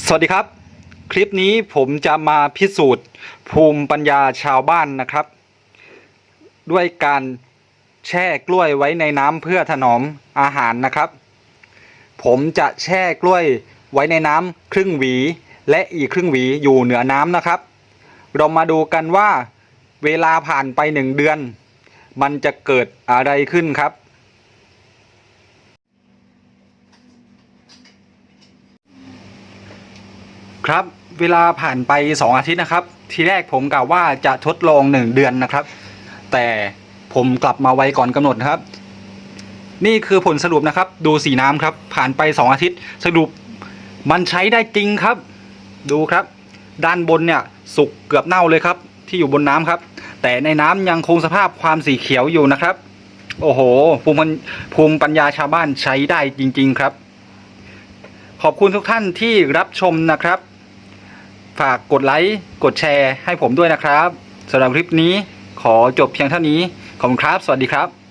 สวัสดีครับ คลิปนี้ผมจะมาพิสูจน์ภูมิปัญญาชาวบ้านนะครับ ด้วยการแช่กล้วยไว้ในน้ำเพื่อถนอมอาหารนะครับ ผมจะแช่กล้วยไว้ในน้ำครึ่งหวี และอีกครึ่งหวีอยู่เหนือน้ำนะครับ เรามาดูกันว่าเวลาผ่านไปหนึ่งเดือน มันจะเกิดอะไรขึ้นครับ ครับเวลาผ่านไป 2 อาทิตย์นะครับ ทีแรกผมกล่าวว่าจะทดลอง 1 เดือนนะครับ แต่ผมกลับมาไวก่อนกำหนดนะครับ นี่คือผลสรุปนะครับ ดูสีน้ำครับ ผ่านไป 2 อาทิตย์ สรุปมันใช้ได้จริงครับ ดูครับ ด้านบนเนี่ยสุกเกือบเน่าเลยครับ ที่อยู่บนน้ำครับ แต่ในน้ำยังคงสภาพความสีเขียวอยู่นะครับ โอ้โห ภูมิภูมิปัญญาชาวบ้านใช้ได้จริง ๆ ครับ ขอบคุณทุกท่านที่รับชมนะครับ ฝากกดไลค์กดแชร์ให้ผมด้วยนะครับสำหรับคลิปนี้ขอจบเพียงเท่านี้ขอบคุณครับ สวัสดีครับ